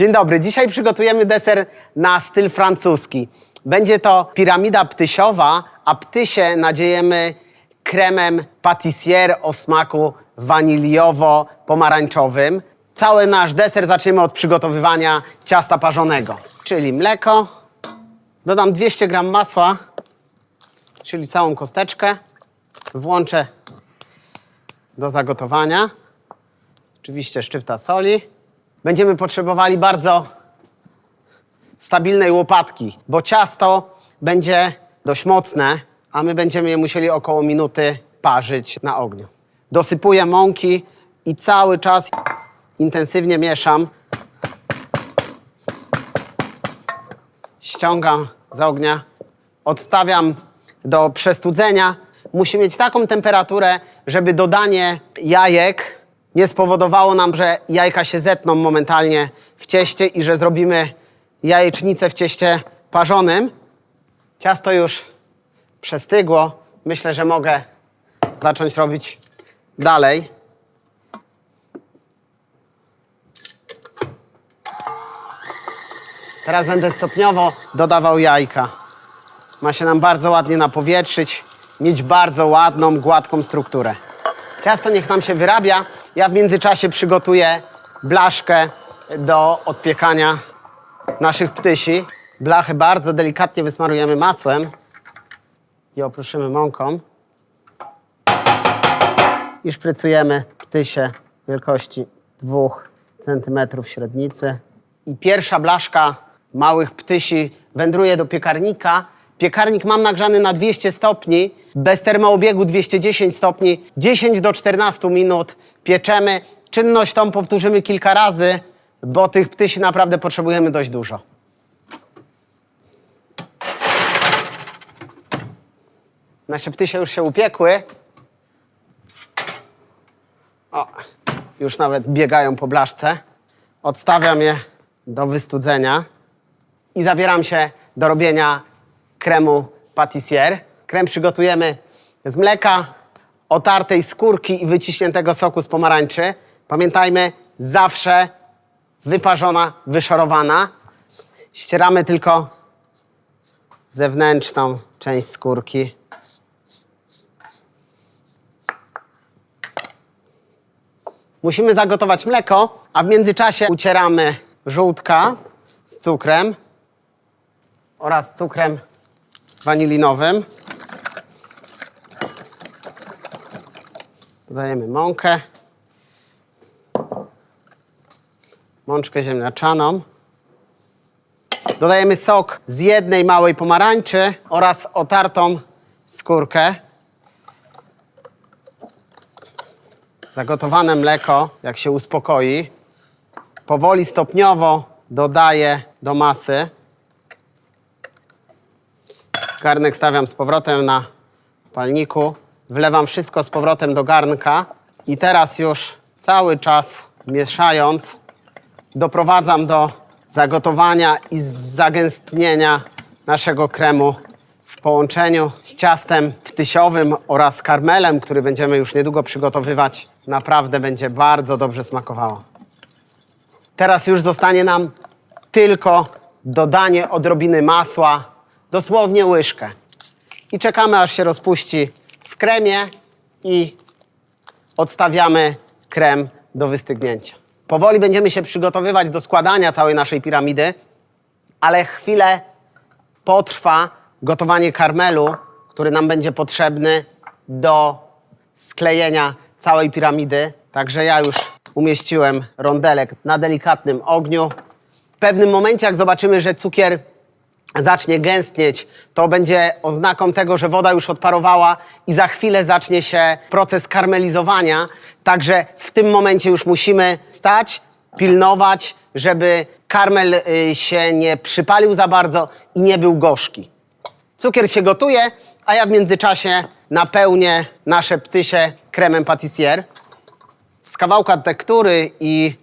Dzień dobry. Dzisiaj przygotujemy deser na styl francuski. Będzie to piramida ptysiowa, a ptysie nadziejemy kremem patissier o smaku waniliowo-pomarańczowym. Cały nasz deser zaczniemy od przygotowywania ciasta parzonego, czyli mleko. Dodam 200 gram masła, czyli całą kosteczkę. Włączę do zagotowania. Oczywiście szczypta soli. Będziemy potrzebowali bardzo stabilnej łopatki, bo ciasto będzie dość mocne, a my będziemy je musieli około minuty parzyć na ogniu. Dosypuję mąki i cały czas intensywnie mieszam. Ściągam z ognia, odstawiam do przestudzenia. Musi mieć taką temperaturę, żeby dodanie jajek nie spowodowało nam, że jajka się zetną momentalnie w cieście i że zrobimy jajecznicę w cieście parzonym. Ciasto już przestygło. Myślę, że mogę zacząć robić dalej. Teraz będę stopniowo dodawał jajka. Ma się nam bardzo ładnie napowietrzyć, mieć bardzo ładną, gładką strukturę. Ciasto niech nam się wyrabia. Ja w międzyczasie przygotuję blaszkę do odpiekania naszych ptysi. Blachę bardzo delikatnie wysmarujemy masłem i opruszymy mąką. I szprycujemy ptysie wielkości 2 cm średnicy. I pierwsza blaszka małych ptysi wędruje do piekarnika. Piekarnik mam nagrzany na 200 stopni, bez termoobiegu 210 stopni, 10 do 14 minut pieczemy. Czynność tą powtórzymy kilka razy, bo tych ptysi naprawdę potrzebujemy dość dużo. Nasze ptysie już się upiekły. O, już nawet biegają po blaszce. Odstawiam je do wystudzenia i zabieram się do robienia kremu patissier. Krem przygotujemy z mleka, otartej skórki i wyciśniętego soku z pomarańczy. Pamiętajmy, zawsze wyparzona, wyszorowana. Ścieramy tylko zewnętrzną część skórki. Musimy zagotować mleko, a w międzyczasie ucieramy żółtka z cukrem oraz cukrem wanilinowym. Dodajemy mąkę, mączkę ziemniaczaną. Dodajemy sok z jednej małej pomarańczy oraz otartą skórkę. Zagotowane mleko, jak się uspokoi, powoli stopniowo dodaję do masy. Garnek stawiam z powrotem na palniku. Wlewam wszystko z powrotem do garnka i teraz już cały czas mieszając doprowadzam do zagotowania i zagęstnienia naszego kremu w połączeniu z ciastem ptysiowym oraz karmelem, który będziemy już niedługo przygotowywać. Naprawdę będzie bardzo dobrze smakowało. Teraz już zostanie nam tylko dodanie odrobiny masła, dosłownie łyżkę. I czekamy, aż się rozpuści w kremie i odstawiamy krem do wystygnięcia. Powoli będziemy się przygotowywać do składania całej naszej piramidy, ale chwilę potrwa gotowanie karmelu, który nam będzie potrzebny do sklejenia całej piramidy. Także ja już umieściłem rondelek na delikatnym ogniu. W pewnym momencie, jak zobaczymy, że cukier zacznie gęstnieć, to będzie oznaką tego, że woda już odparowała i za chwilę zacznie się proces karmelizowania. Także w tym momencie już musimy stać, pilnować, żeby karmel y, się nie przypalił za bardzo i nie był gorzki. Cukier się gotuje, a ja w międzyczasie napełnię nasze ptysie kremem patissier. Z kawałka tektury i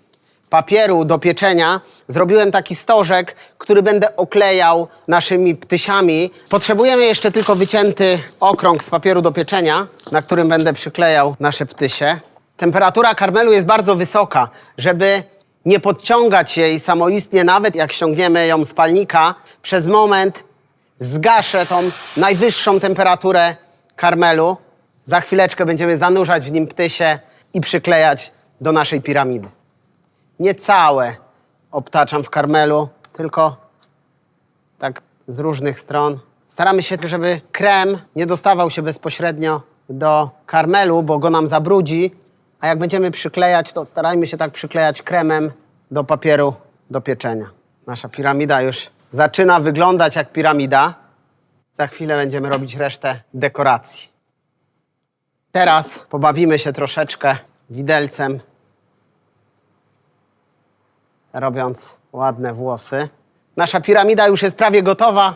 papieru do pieczenia zrobiłem taki stożek, który będę oklejał naszymi ptysiami. Potrzebujemy jeszcze tylko wycięty okrąg z papieru do pieczenia, na którym będę przyklejał nasze ptysie. Temperatura karmelu jest bardzo wysoka, żeby nie podciągać jej samoistnie, nawet jak ściągniemy ją z palnika, przez moment zgaszę tą najwyższą temperaturę karmelu. Za chwileczkę będziemy zanurzać w nim ptysie i przyklejać do naszej piramidy. Nie całe obtaczam w karmelu, tylko tak z różnych stron. Staramy się, żeby krem nie dostawał się bezpośrednio do karmelu, bo go nam zabrudzi, a jak będziemy przyklejać, to starajmy się tak przyklejać kremem do papieru do pieczenia. Nasza piramida już zaczyna wyglądać jak piramida. Za chwilę będziemy robić resztę dekoracji. Teraz pobawimy się troszeczkę widelcem, robiąc ładne włosy. Nasza piramida już jest prawie gotowa.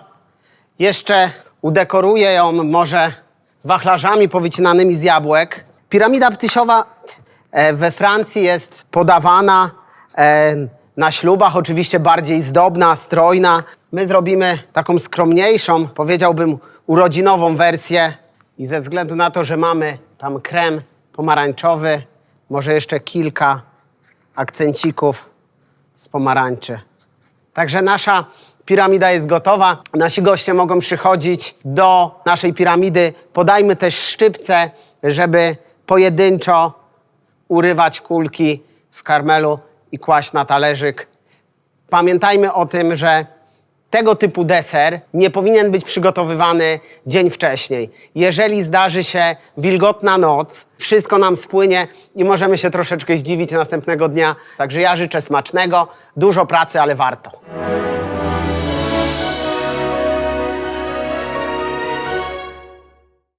Jeszcze udekoruję ją może wachlarzami powycinanymi z jabłek. Piramida ptysiowa e, we Francji jest podawana e, na ślubach, oczywiście bardziej zdobna, strojna. My zrobimy taką skromniejszą, powiedziałbym urodzinową wersję i ze względu na to, że mamy tam krem pomarańczowy, może jeszcze kilka akcencików z pomarańczy. Także nasza piramida jest gotowa. Nasi goście mogą przychodzić do naszej piramidy. Podajmy też szczypce, żeby pojedynczo urywać kulki w karmelu i kłaść na talerzyk. Pamiętajmy o tym, że tego typu deser nie powinien być przygotowywany dzień wcześniej. Jeżeli zdarzy się wilgotna noc, wszystko nam spłynie i możemy się troszeczkę zdziwić następnego dnia. Także ja życzę smacznego, dużo pracy, ale warto.